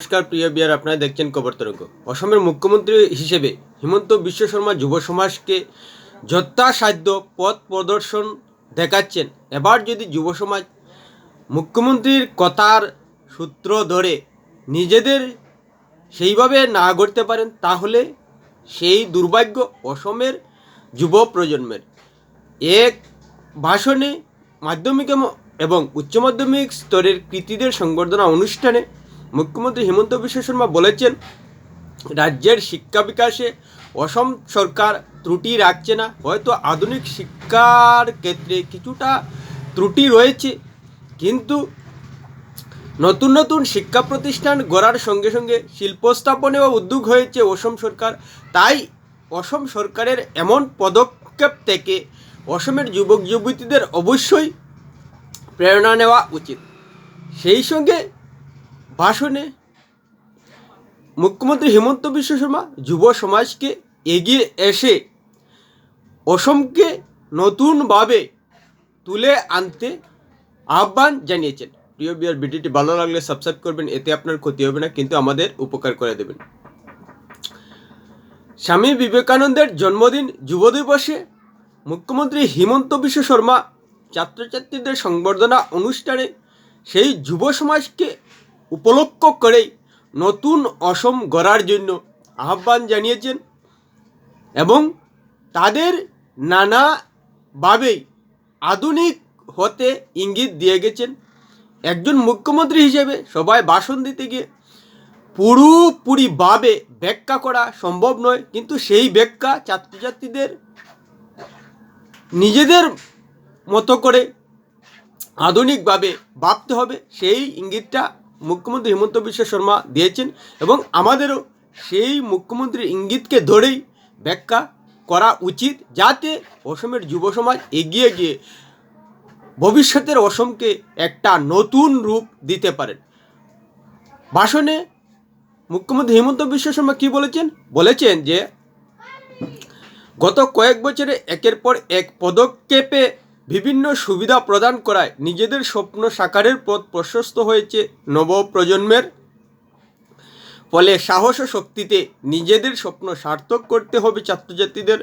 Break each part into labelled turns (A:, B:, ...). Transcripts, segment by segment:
A: নমস্কার, প্রিয় বিয়ার, আপনারা দেখছেন খবর তরঙ্গ অসমের মুখ্যমন্ত্রী হিসেবে হিমন্ত বিশ্ব শর্মা যুব সমাজকে যথাসাধ্য পথ প্রদর্শন দেখাচ্ছেন। এবার যদি যুব সমাজ মুখ্যমন্ত্রীর কথার সূত্র ধরে নিজেদের সেইভাবে না গড়তে পারেন, তাহলে সেই দুর্ভাগ্য অসমের যুব প্রজন্মের। এক ভাষণে মাধ্যমিক এবং উচ্চ মাধ্যমিক স্তরের কৃতীদের সংবর্ধনা অনুষ্ঠানে মুখ্যমন্ত্রী হিমন্ত বিশ্ব শর্মা বলেছেন, রাজ্যের শিক্ষা বিকাশে অসম সরকার ত্রুটি রাখছে না। হয়তো আধুনিক শিক্ষার ক্ষেত্রে কিছুটা ত্রুটি রয়েছে, কিন্তু নতুন নতুন শিক্ষা প্রতিষ্ঠান গড়ার সঙ্গে সঙ্গে শিল্প স্থাপনেও উদ্যোগ হয়েছে অসম সরকার। তাই অসম সরকারের এমন পদক্ষেপ থেকে অসমের যুবক যুবতীদের অবশ্যই প্রেরণা নেওয়া উচিত। সেই সঙ্গে ভাষণে মুখ্যমন্ত্রী হিমন্ত বিশ্ব শর্মা যুব সমাজকে এগিয়ে এসে অসমকে নতুনভাবে তুলে আনতে আহ্বান জানিয়েছেন। প্রিয় বিয়ার ভিডিওটি ভালো লাগলে সাবস্ক্রাইব করবেন, এতে আপনার ক্ষতি হবে না, কিন্তু আমাদের উপকার করে দেবেন। স্বামী বিবেকানন্দের জন্মদিন যুব দিবসে মুখ্যমন্ত্রী হিমন্ত বিশ্ব শর্মা ছাত্রছাত্রীদের সংবর্ধনা অনুষ্ঠানে সেই যুব সমাজকে উপলক্ষ করেই নতুন অসম গড়ার জন্য আহ্বান জানিয়েছেন এবং তাদের নানাভাবেই আধুনিক হতে ইঙ্গিত দিয়ে গেছেন। একজন মুখ্যমন্ত্রী হিসেবে সবাই ভাষণ দিতে গিয়ে পুরোপুরিভাবে ব্যাখ্যা করা সম্ভব নয়, কিন্তু সেই ব্যাখ্যা ছাত্রছাত্রীদের নিজেদের মতো করে আধুনিকভাবে ভাবতে হবে। সেই ইঙ্গিতটা মুখ্যমন্ত্রী হিমন্ত বিশ্ব শর্মা দিয়েছেন এবং আমাদেরও সেই মুখ্যমন্ত্রীর ইঙ্গিতকে ধরেই ব্যাখ্যা করা উচিত যাতে অসমের যুব সমাজ এগিয়ে গিয়ে ভবিষ্যতের অসমকে একটা নতুন রূপ দিতে পারেন ভাষণে মুখ্যমন্ত্রী হিমন্ত বিশ্ব শর্মা কী বলেছেন? বলেছেন যে, গত কয়েক বছরে একের পর এক পদক্ষেপে বিভিন্ন সুবিধা প্রদান করায় নিজেদের স্বপ্ন সাকারের পথ প্রশস্ত হয়েছে নবপ্রজন্মের। ফলে সাহস ও শক্তিতে নিজেদের স্বপ্ন সার্থক করতে হবে ছাত্রছাত্রীদের।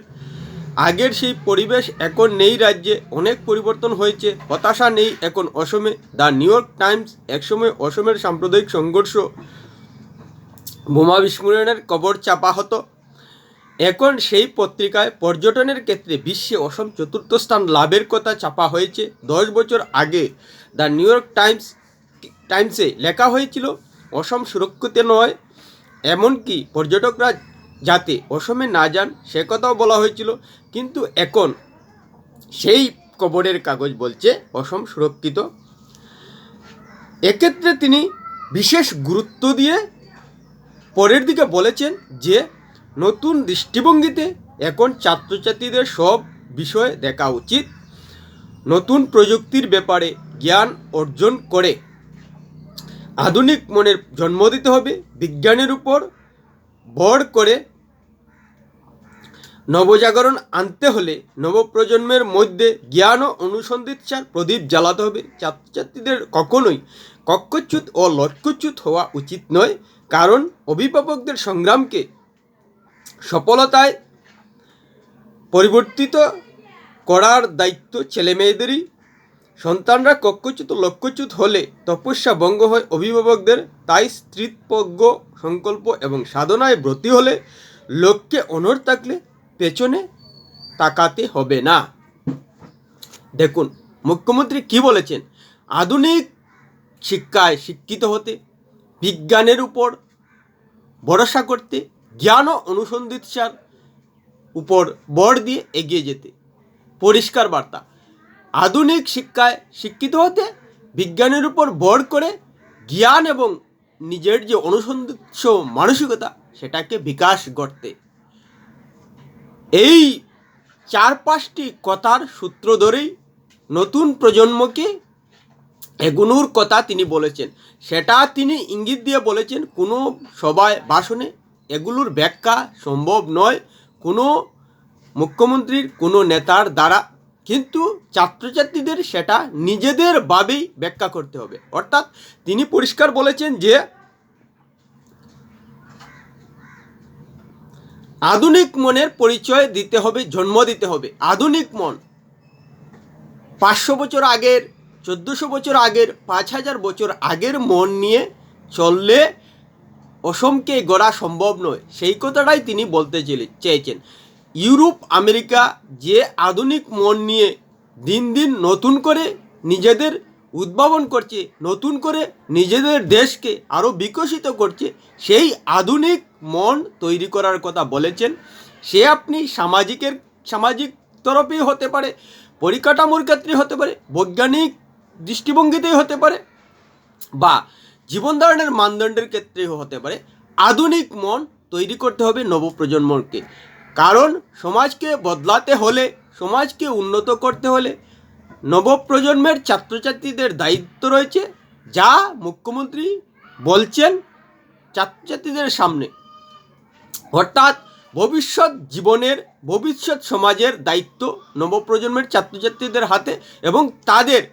A: আগের সেই পরিবেশ এখন নেই রাজ্যে, অনেক পরিবর্তন হয়েছে, হতাশা নেই এখন অসমে। দ্য নিউ ইয়র্ক টাইমস একসময় অসমের সাম্প্রদায়িক সংঘর্ষ বোমা বিস্ফোরণের কবর চাপা হতো। এখন সেই পত্রিকায় পর্যটনের ক্ষেত্রে বিশ্বে অসম চতুর্থ স্থান লাভের কথা চাপা হয়েছে। দশ বছর আগে দ্য নিউ ইয়র্ক টাইমস, টাইমসে লেখা হয়েছিল, অসম সুরক্ষিত নয়। এমনকি পর্যটকরা যাতে অসমে না যান, সে কথাও বলা হয়েছিল। কিন্তু এখন সেই খবরের কাগজ বলছে, অসম সুরক্ষিত। এক্ষেত্রে তিনি বিশেষ গুরুত্ব দিয়ে পরের দিকে বলেছেন যে নতুন দৃষ্টিভঙ্গিতে এখন ছাত্রছাত্রীদের সব বিষয় দেখা উচিত। নতুন প্রযুক্তির ব্যাপারে জ্ঞান অর্জন করে। আধুনিক মনের জন্ম দিতে হবে, বিজ্ঞানের উপর ভর করে। নবজাগরণ আনতে হলে নবপ্রজন্মের মধ্যে জ্ঞান ও অনুসন্ধিৎসার প্রদীপ জ্বালাতে হবে। ছাত্রছাত্রীদের কখনোই কক্ষচ্যুত ও লক্ষ্যচ্যুত হওয়া উচিত নয়, কারণ অভিভাবকদের সংগ্রামকে সফলতায় পরিবর্তিত করার দায়িত্ব ছেলেমেয়েদেরই। সন্তানরা কক্ষচ্যুত, লক্ষ্যচ্যুত হলে তপস্যা ভঙ্গ হয় অভিভাবকদের। তাই স্ত্রীতপজ্ঞ সংকল্প এবং সাধনায় ব্রতী হলে লক্ষ্যে অনর থাকলে পেছনে তাকাতে হবে না। দেখুন, মুখ্যমন্ত্রী কি বলেছেন? আধুনিক শিক্ষায় শিক্ষিত হতে, বিজ্ঞানের উপর ভরসা করতে জ্ঞান ও অনুসন্ধিৎসার উপর বর দিয়ে এগিয়ে যেতে। পরিষ্কার বার্তা। আধুনিক শিক্ষায় শিক্ষিত হতে বিজ্ঞানের উপর বর করে জ্ঞান এবং নিজের যে অনুসন্ধিৎস মানসিকতা, সেটাকে বিকাশ করতে এই চার পাঁচটি কথার সূত্র ধরেই নতুন প্রজন্মকে এগুনোর কথা তিনি বলেছেন। সেটা তিনি ইঙ্গিত দিয়ে বলেছেন, কোনো সভায়, ভাষণে এগুলোর ব্যাখ্যা সম্ভব নয়। কোনো মুখ্যমন্ত্রীর, কোনো নেতার দ্বারা। কিন্তু ছাত্রছাত্রীদের সেটা নিজেদের ভাবেই ব্যাখ্যা করতে হবে। অর্থাৎ তিনি পরিষ্কার বলেছেন যে, আধুনিক মনের পরিচয় দিতে হবে, জন্ম দিতে হবে। আধুনিক মন পাঁচশো বছর আগের, চোদ্দোশো বছর আগের, পাঁচ হাজার বছর আগের মন নিয়ে চললে অসমকে গড়া সম্ভব নয়। সেই কথাটাই তিনি বলতে চেয়েছেন। ইউরোপ, আমেরিকা যে আধুনিক মন নিয়ে দিন দিন নতুন করে নিজেদের উদ্ভাবন করছে, নতুন করে নিজেদের দেশকে আরও বিকশিত করছে, সেই আধুনিক মন তৈরি করার কথা বলেছেন। সে আপনি সামাজিকের সামাজিক তরফেই হতে পারে, পরিকাঠামোর ক্ষেত্রে হতে পারে, বৈজ্ঞানিক দৃষ্টিভঙ্গিতেই হতে পারে বা জীবন ধারণের মানদণ্ডের ক্ষেত্রেও হতে পারে। আধুনিক মন তৈরি করতে হবে নবপ্রজন্মকে। কারণ সমাজকে বদলাতে হলে, সমাজকে উন্নত করতে হলে নবপ্রজন্মের ছাত্রছাত্রীদের দায়িত্ব রয়েছে, যা মুখ্যমন্ত্রী বলছেন ছাত্রছাত্রীদের সামনে। অর্থাৎ ভবিষ্যৎ জীবনের, ভবিষ্যৎ সমাজের দায়িত্ব নবপ্রজন্মের ছাত্রছাত্রীদের হাতে এবং তাদের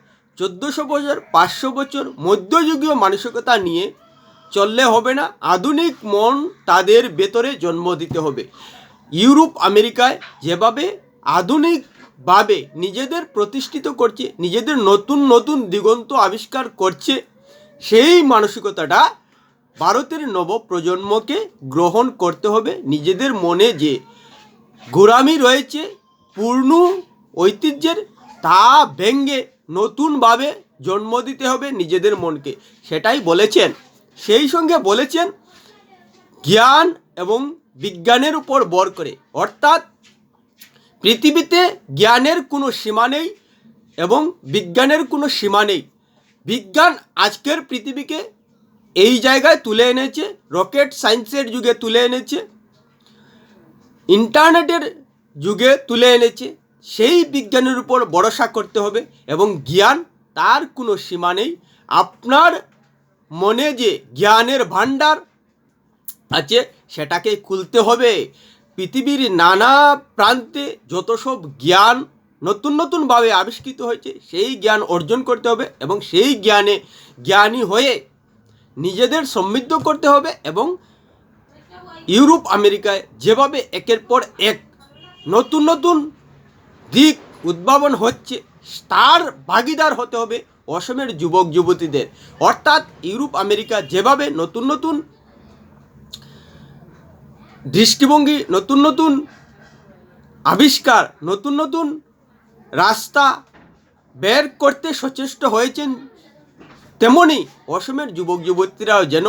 A: চোদ্দোশো বছর, পাঁচশো বছর মধ্যযুগীয় মানসিকতা নিয়ে চললে হবে না। আধুনিক মন তাদের ভেতরে জন্ম দিতে হবে। ইউরোপ, আমেরিকায় যেভাবে আধুনিকভাবে নিজেদের প্রতিষ্ঠিত করছে, নিজেদের নতুন নতুন দিগন্ত আবিষ্কার করছে, সেই মানসিকতাটা ভারতের নবপ্রজন্মকে গ্রহণ করতে হবে। নিজেদের মনে যে গোড়ামি রয়েছে, পূর্ণ ঐতিহ্যের, তা ভেঙ্গে নতুনভাবে জন্ম দিতে হবে নিজেদের মনকে। সেটাই বলেছেন। সেই সঙ্গে বলেছেন, জ্ঞান এবং বিজ্ঞানের উপর বর করে। অর্থাৎ পৃথিবীতে জ্ঞানের কোনো সীমা নেই এবং বিজ্ঞানের কোনো সীমা নেই। বিজ্ঞান আজকের পৃথিবীকে এই জায়গায় তুলে এনেছে, রকেট সায়েন্সের যুগে তুলে এনেছে, ইন্টারনেটের যুগে তুলে এনেছে। সেই বিজ্ঞানের উপর ভরসা করতে হবে এবং জ্ঞান তার কোনো সীমা নেই। আপনার মনে যে জ্ঞানের ভাণ্ডার আছে, সেটাকে খুলতে হবে। পৃথিবীর নানা প্রান্তে যত সব জ্ঞান নতুন নতুনভাবে আবিষ্কৃত হয়েছে, সেই জ্ঞান অর্জন করতে হবে এবং সেই জ্ঞানে জ্ঞানী হয়ে নিজেদের সমৃদ্ধ করতে হবে এবং ইউরোপ, আমেরিকায় যেভাবে একের পর এক নতুন নতুন দিক উদ্ভাবন হচ্ছে, তার ভাগিদার হতে হবে অসমের যুবক যুবতীদের। অর্থাৎ ইউরোপ, আমেরিকা যেভাবে নতুন নতুন দৃষ্টিভঙ্গি, নতুন নতুন আবিষ্কার, নতুন নতুন রাস্তা বের করতে সচেষ্ট হয়েছেন, তেমনি অসমের যুবক যুবতীরাও যেন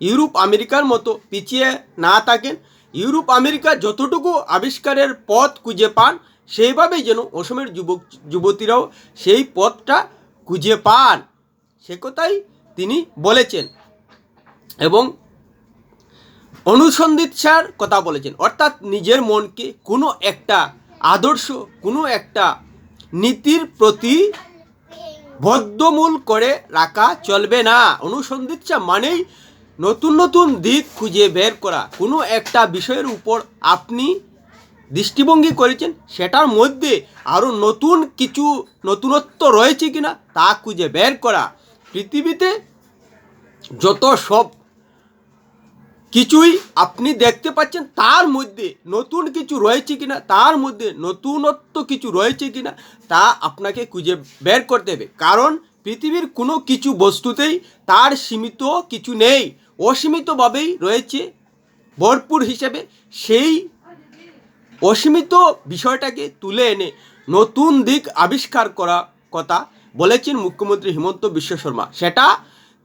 A: ইউরোপ, আমেরিকার মতো পিছিয়ে না থাকেন। ইউরোপ, আমেরিকা যতটুকু আবিষ্কারের পথ খুঁজে পান সেইভাবেই যেন অসমের যুবক, যুবতীরাও সেই পথটা খুঁজে পান। সে কথাই তিনি বলেছেন এবং অনুসন্ধিৎসার কথা বলেছেন। অর্থাৎ নিজের মনকে কোনো একটা আদর্শ, কোনো একটা নীতির প্রতি বদ্ধমূল করে রাখা চলবে না। অনুসন্ধিৎসা মানেই নতুন নতুন দিক খুঁজে বের করা। কোনো একটা বিষয়ের উপর আপনি দৃষ্টিভঙ্গি করেছেন, সেটার মধ্যে আরও নতুন কিছু নতুনত্ব রয়েছে কিনা তা খুঁজে বের করা। পৃথিবীতে যত সব কিছুই আপনি দেখতে পাচ্ছেন, তার মধ্যে নতুন কিছু রয়েছে কিনা, তার মধ্যে নতুনত্ব কিছু রয়েছে কিনা, তা আপনাকে খুঁজে বের করতে হবে। কারণ পৃথিবীর কোনো কিছু বস্তুতেই তার সীমিত কিছু নেই। অসীমিতভাবেই রয়েছে, ভরপুর হিসেবে সেই অসীমিত বিষয়টাকে তুলে এনে নতুন দিক আবিষ্কার করা কথা বলেছেন মুখ্যমন্ত্রী হিমন্ত বিশ্ব শর্মা। সেটা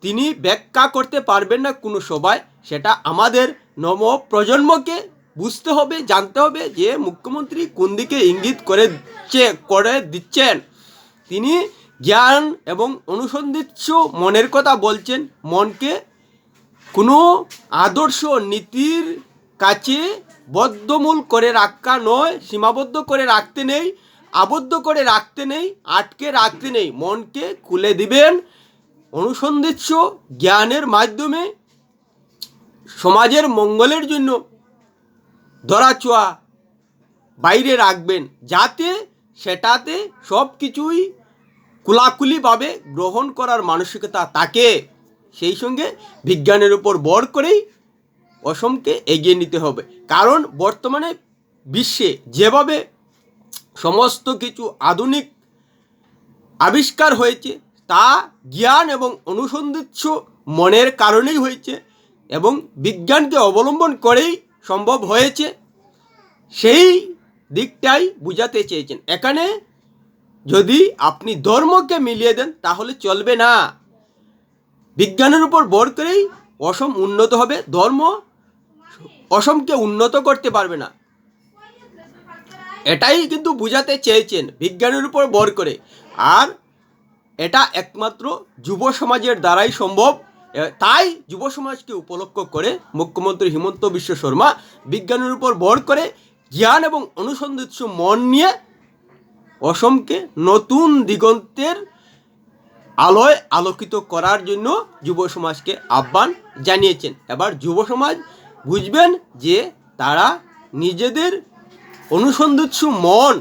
A: তিনি ব্যাখ্যা করতে পারবেন না কোনো সবাই সেটা আমাদের নব প্রজন্মকে বুঝতে হবে, জানতে হবে যে মুখ্যমন্ত্রী কোন দিকে ইঙ্গিত করে করে দিচ্ছেন। তিনি জ্ঞান এবং অনুসন্ধিৎস মনের কথা বলছেন, মনকে কোনো আদর্শ নীতির কাছে বদ্ধমূল করে রাখা নয়, সীমাবদ্ধ করে রাখতে নেই, আবদ্ধ করে রাখতে নেই, আটকে রাখতে নেই। মনকে খুলে দিবেন, অনুসন্ধিৎস জ্ঞানের মাধ্যমে, সমাজের মঙ্গলের জন্য ধরাছোঁয়া বাইরে রাখবেন, যাতে সেটাতে সব কিছুই কুলাকুলিভাবে গ্রহণ করার মানসিকতা থাকে। সেই সঙ্গে বিজ্ঞানের উপর বর করেই অসমকে এগিয়ে নিতে হবে। কারণ বর্তমানে বিশ্বে যেভাবে সমস্ত কিছু আধুনিক আবিষ্কার হয়েছে, তা জ্ঞান এবং অনুসন্ধিৎস মনের কারণেই হয়েছে এবং বিজ্ঞানকে অবলম্বন করেই সম্ভব হয়েছে। সেই দিকটাই বুঝাতে চেয়েছেন। এখানে যদি আপনি ধর্মকে মিলিয়ে দেন, তাহলে চলবে না। বিজ্ঞানের উপর ভর করেই অসম উন্নত হবে। ধর্ম অসমকে উন্নত করতে পারবে না। এটাই কিন্তু বুঝাতে চেয়েছেন বিজ্ঞানের উপর ভর করে। আর এটা একমাত্র যুব সমাজের দ্বারাই সম্ভব। তাই যুব সমাজকে উপলক্ষ করে মুখ্যমন্ত্রী হিমন্ত বিশ্ব শর্মা বিজ্ঞানের উপর ভর করে জ্ঞান এবং অনুসন্ধিৎস মন নিয়ে অসমকে নতুন দিগন্তের আলোয় আলোকিত করার জন্য যুব সমাজকে আহ্বান জানিয়েছেন। এবার যুব সমাজ বুঝবেন যে তারা নিজেদের অনুসন্ধিৎসু মন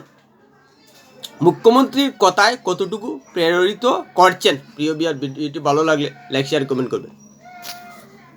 A: মুখ্যমন্ত্রীর কথায় কতটুকু প্রেরিত করছেন। প্রিয় বিয়ার ভিডিওটি ভালো লাগলে লাইক শেয়ার কমেন্ট করবেন।